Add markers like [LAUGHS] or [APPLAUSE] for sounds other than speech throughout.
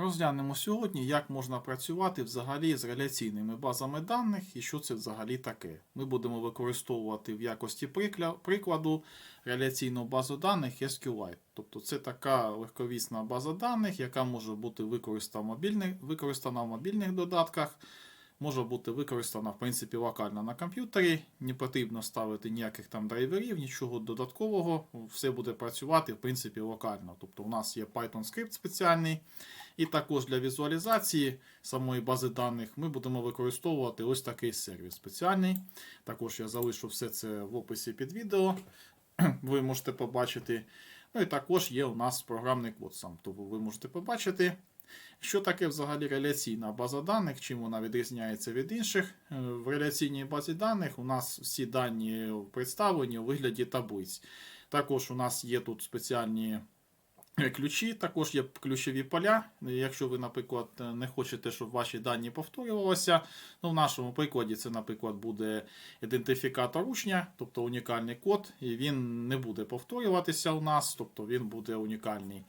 Розглянемо сьогодні, як можна працювати взагалі з реляційними базами даних і що це взагалі таке. Ми будемо використовувати в якості прикладу реляційну базу даних SQLite. Тобто це така легковісна база даних, яка може бути використана в мобільних, використана в мобільних додатках, може бути використана в принципі локально на комп'ютері. Не потрібно ставити ніяких там драйверів, нічого додаткового. Все буде працювати в принципі локально. Тобто у нас є Python скрипт спеціальний. І також для візуалізації самої бази даних ми будемо використовувати ось такий сервіс спеціальний. Також я залишу все це в описі під відео. [CLEARS THROAT] Ви можете побачити. Ну і також є у нас програмний код сам, тому ви можете побачити. Що таке взагалі реляційна база даних, чим вона відрізняється від інших? Е, В реляційній базі даних у нас всі дані представлені у вигляді таблиць. Також у нас є тут спеціальні ключі, також є ключові поля. Якщо ви, наприклад, не хочете, щоб ваші дані повторювалися, ну в нашому прикладі це, наприклад, буде ідентифікатор учня, тобто унікальний код, і він не буде повторюватися у нас, тобто він буде унікальний.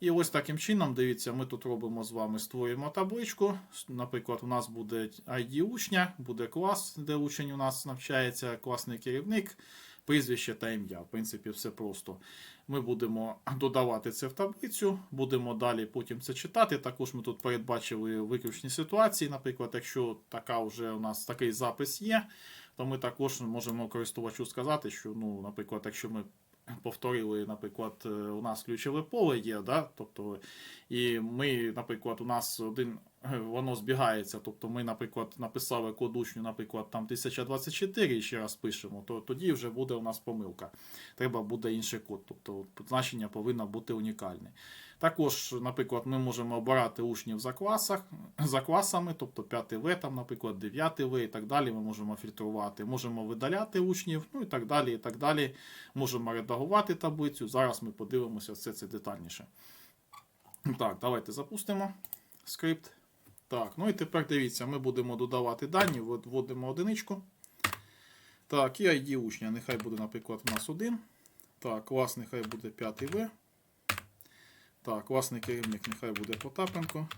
І ось таким чином, дивіться, ми тут робимо з вами, створюємо табличку. Наприклад, у нас буде ID учня, буде клас, де учень у нас навчається, класний керівник, прізвище та ім'я. В принципі, все просто. Ми будемо додавати це в таблицю, будемо далі потім це читати. Також ми тут передбачили виключні ситуації. Наприклад, якщо така вже у нас такий запис є, то ми також можемо користувачу сказати, що, ну, наприклад, якщо ми повторили, наприклад, е, у нас ключове поле є, да? тобто, і ми, наприклад, у нас один [LAUGHS] воно збігається. Тобто ми, наприклад, написали код учню, наприклад, там 1024 і ще раз пишемо, то тоді вже буде у нас помилка. Треба буде інший код, тобто значення повинно бути унікальне. Також, наприклад, ми можемо обирати учнів за класах, [CLEARS THROAT] за класами, тобто 5 В, там, наприклад, 9 В і так далі. Ми можемо фільтрувати, можемо видаляти учнів, ну і так далі. і так далі. Можемо редагувати таблицю. Зараз ми подивимося все це детальніше. Так, давайте запустимо скрипт. Так, ну і тепер дивіться, ми будемо додавати дані, вводимо одиничку. Так, і ID учня. Нехай буде, наприклад, у нас один. Так, клас нехай буде 5 В. Так, класний керівник нехай буде Потапенко.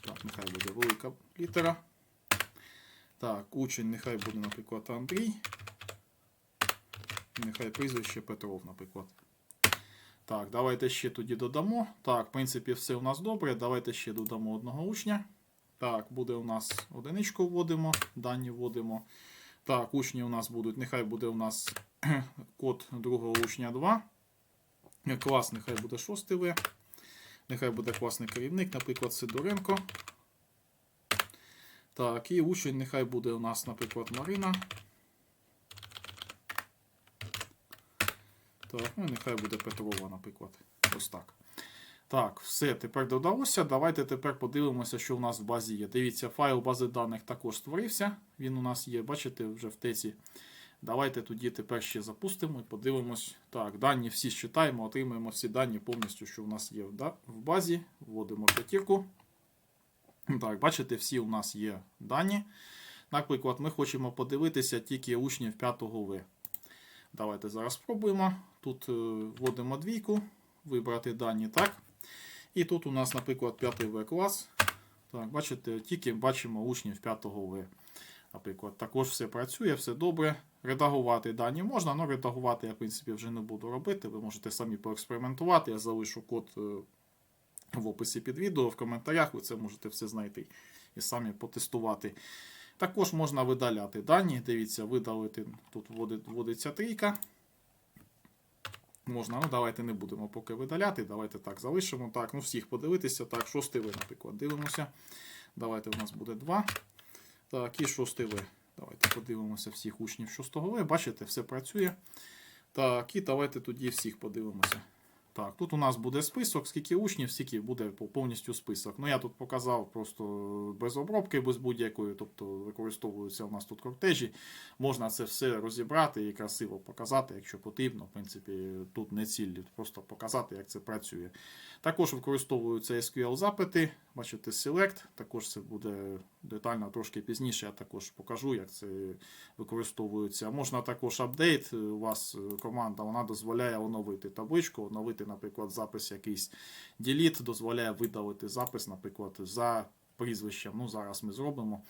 Так, нехай буде велика літера. Так, учень нехай буде, наприклад, Андрій. Нехай прізвище Петров, наприклад. Так, давайте ще тоді додамо. Так, в принципі, все у нас добре. Давайте ще додамо одного учня. Так, буде у нас одиничку вводимо, дані вводимо. Так, учні у нас будуть, нехай буде у нас [CLEARS THROAT] код другого учня 2. Клас, нехай буде 6 В. Нехай буде класний керівник, наприклад, Сидоренко. Так, і учень нехай буде у нас, наприклад, Марина. Так, ну нехай буде Петрова, наприклад. Ось так. Так, все, тепер додалося. Давайте тепер подивимося, що у нас в базі є. Дивіться, файл бази даних також створився. Він у нас є, бачите, вже в теці. Давайте тоді тепер ще запустимо і подивимось. Так, дані всі считаємо, отримаємо всі дані повністю, що у нас є в базі. Вводимо п'ятірку. Так, бачите, всі у нас є дані. Наприклад, ми хочемо подивитися тільки учнів 5 В. Давайте зараз спробуємо. Тут е, вводимо двійку, вибрати дані, так. І тут у нас, наприклад, 5 В клас. Так, бачите, тільки бачимо учнів 5 В. Наприклад, також все працює, все добре. Редагувати дані можна, але редагувати я, в принципі, вже не буду робити. Ви можете самі поекспериментувати. Я залишу код е, в описі під відео, в коментарях. Ви це можете все знайти і самі потестувати. Також можна видаляти дані. Дивіться, видалити. Тут вводиться трійка. Можна, ну давайте не будемо поки видаляти. Давайте так залишимо. Так, ну всіх подивитися. Так, шостий В, наприклад, дивимося. Давайте у нас буде 2. Так, і шостий В. Давайте подивимося всіх учнів 6 В. Бачите, все працює. Так, і давайте тоді всіх подивимося. Так, тут у нас буде список, скільки учнів, скільки буде повністю список. Ну, я тут показав просто без обробки, без будь-якої, тобто використовуються у нас тут кортежі. Можна це все розібрати і красиво показати, якщо потрібно. В принципі, тут не ціль, просто показати, як це працює. Також використовуються SQL запити. Бачите, Select. Також це буде детально трошки пізніше. Я також покажу, як це використовується. Можна також апдейт. У вас е, команда вона дозволяє оновити табличку, оновити, наприклад, запис якийсь delete, дозволяє видалити запис, наприклад, за прізвищем. Ну, зараз ми зробимо.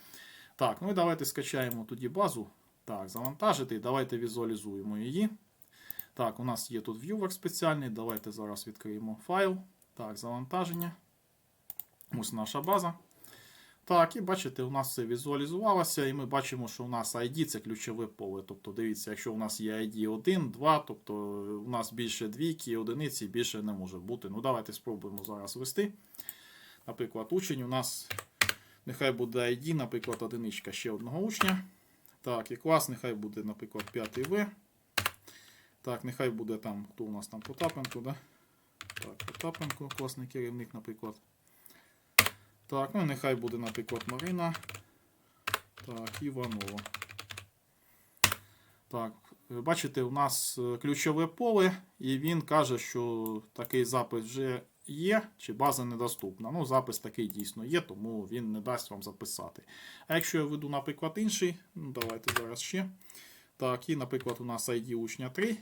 Так, ну і давайте скачаємо тоді базу. Так, завантажити. Давайте візуалізуємо її. Так, у нас є тут в'ювер спеціальний. Давайте зараз відкриємо файл. Так, завантаження. Ось наша база. Так, і бачите, у нас все візуалізувалося, і ми бачимо, що у нас ID це ключове поле. Тобто, дивіться, якщо у нас є ID 1, 2, тобто у нас більше двійки, одиниці більше не може бути. Ну, давайте спробуємо зараз ввести. Наприклад, учень у нас нехай буде ID, наприклад, одиничка ще одного учня. Так, і клас, нехай буде, наприклад, 5 В. Так, нехай буде там, хто у нас там Потапенко, да? Так, Потапенко, класний керівник, наприклад. Так, ну нехай буде, наприклад, Марина. Так, Іванова. Так, е, бачите, у нас е, ключове поле, і він каже, що такий запис вже є, чи база недоступна. Ну, запис такий дійсно є, тому він не дасть вам записати. А якщо я веду, наприклад, інший, ну давайте зараз ще. Так, і, наприклад, у нас ID учня 3.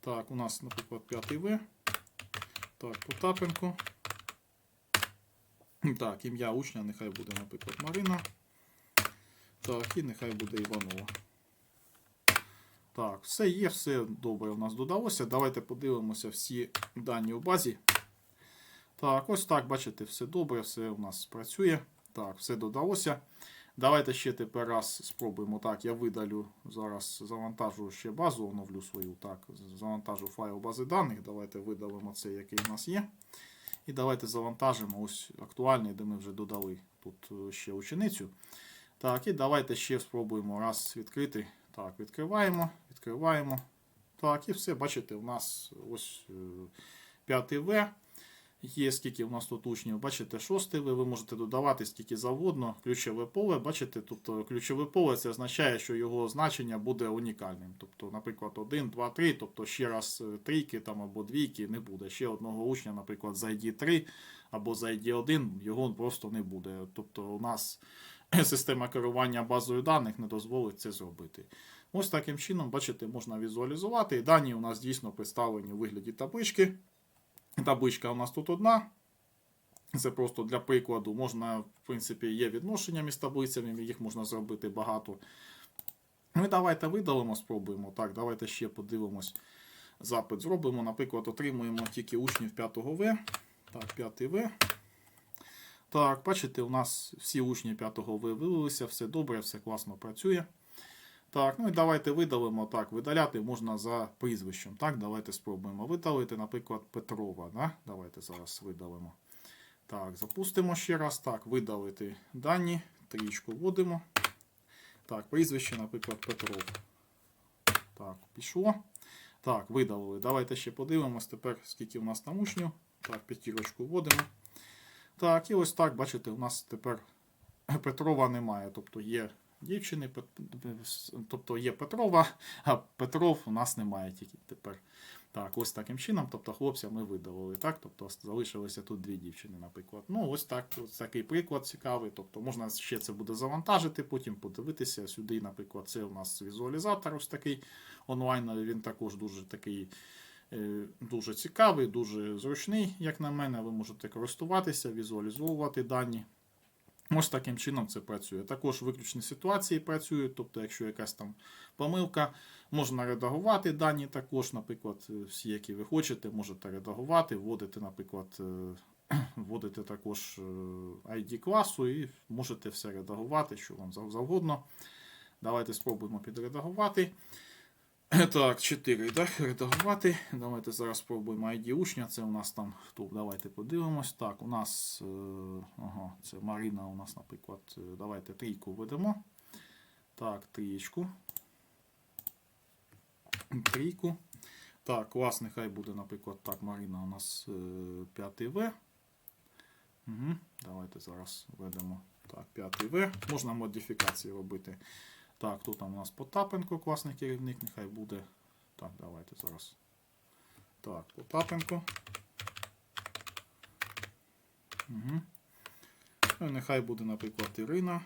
Так, у нас, наприклад, 5 В. Так, Потапенко. Так, ім'я учня, нехай буде, наприклад, Марина. Так, і нехай буде Іванова. Так, все є, все добре у нас додалося. Давайте подивимося всі дані у базі. Так, ось так, бачите, все добре, все у нас працює. Так, все додалося. Давайте ще тепер раз спробуємо. Так, я видалю зараз завантажу ще базу, оновлю свою. Так, завантажу файл бази даних. Давайте видалимо цей, який у нас є. І давайте завантажимо ось актуальний, де ми вже додали тут е, ще ученицю. Так, і давайте ще спробуємо раз відкрити. Так, відкриваємо, відкриваємо. Так, і все, бачите, у нас ось 5 В. Є скільки у нас тут учнів, бачите, 6 В, ви можете додавати скільки завгодно. Ключове поле, бачите, тобто ключове поле це означає, що його значення буде унікальним. Тобто, наприклад, 1, 2, 3, тобто ще раз е, трійки там або двійки не буде. Ще одного учня, наприклад, за ID 3 або за ID 1, його просто не буде. Тобто у нас [CLEARS THROAT] система керування базою даних не дозволить це зробити. Ось таким чином, бачите, можна візуалізувати. Дані у нас дійсно представлені у вигляді таблички. Табличка у нас тут одна. Це просто для прикладу. Можна, в принципі, є відношення між таблицями, їх можна зробити багато. Ну і давайте видалимо, спробуємо. Так, давайте ще подивимось. Запит зробимо. Наприклад, отримуємо тільки учнів 5 В. Так, 5 В. Так, бачите, у нас всі учні 5 В вивелися, все добре, все класно працює. Так, ну і давайте видалимо. Так, видаляти можна за прізвищем. Так, давайте спробуємо видалити, наприклад, Петрова. Да? Давайте зараз видалимо. Так, запустимо ще раз. Так, видалити дані. Трічку вводимо. Так, прізвище, наприклад, Петров. Так, пішло. Так, видалили. Давайте ще подивимось тепер, скільки у нас там учнів. Так, п'ятірочку вводимо. Так, і ось так, бачите, у нас тепер Петрова немає. Тобто є дівчини, тобто є Петрова, а Петров у нас немає тільки тепер. Так, ось таким чином, тобто хлопця ми видалили, так? Тобто залишилося тут дві дівчини, наприклад. Ну, ось так, ось такий приклад цікавий. Тобто можна ще це буде завантажити, потім подивитися сюди, наприклад, це у нас візуалізатор ось такий онлайн, він також дуже такий. е, Дуже цікавий, дуже зручний, як на мене. Ви можете користуватися, візуалізовувати дані. Ось таким чином це працює. Також виключні ситуації працюють, тобто, якщо якась там помилка, можна редагувати дані також, наприклад, е, всі, які ви хочете, можете редагувати, вводити, наприклад, е, [CLEARS THROAT] вводити також е, ID класу і можете все редагувати, що вам завгодно. Давайте спробуємо підредагувати. [CLEARS THROAT] Так, 4, так, редагувати. Давайте зараз спробуємо ID учня. Це у нас там хто? Давайте подивимось. Так, у нас е, ага, це Марина у нас, наприклад. е, Давайте трійку введемо. Так, трієчку. Трійку. Так, клас нехай буде, наприклад, так, Марина у нас 5 В. Угу. Давайте зараз введемо так, 5 В. Можна модифікації робити. Так, тут там у нас Потапенко, класний керівник, нехай буде. Так, давайте зараз. Так, Потапенко. Угу. Ну, нехай буде, наприклад, Ірина.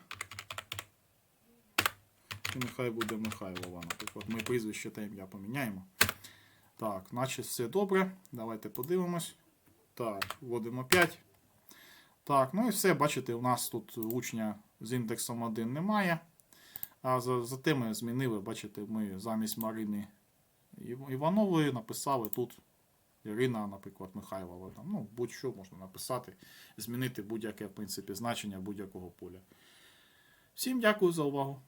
І нехай буде Михайлова, наприклад. Ми прізвище та ім'я поміняємо. Так, наче все добре. Давайте подивимось. Так, вводимо 5. Так, ну і все, бачите, у нас тут учня з індексом 1 немає. А за, за ми змінили, бачите, ми замість Марини Іванової написали тут Ірина, наприклад, Михайлова. Там, ну, будь-що можна написати, змінити будь-яке, в принципі, значення будь-якого поля. Всім дякую за увагу.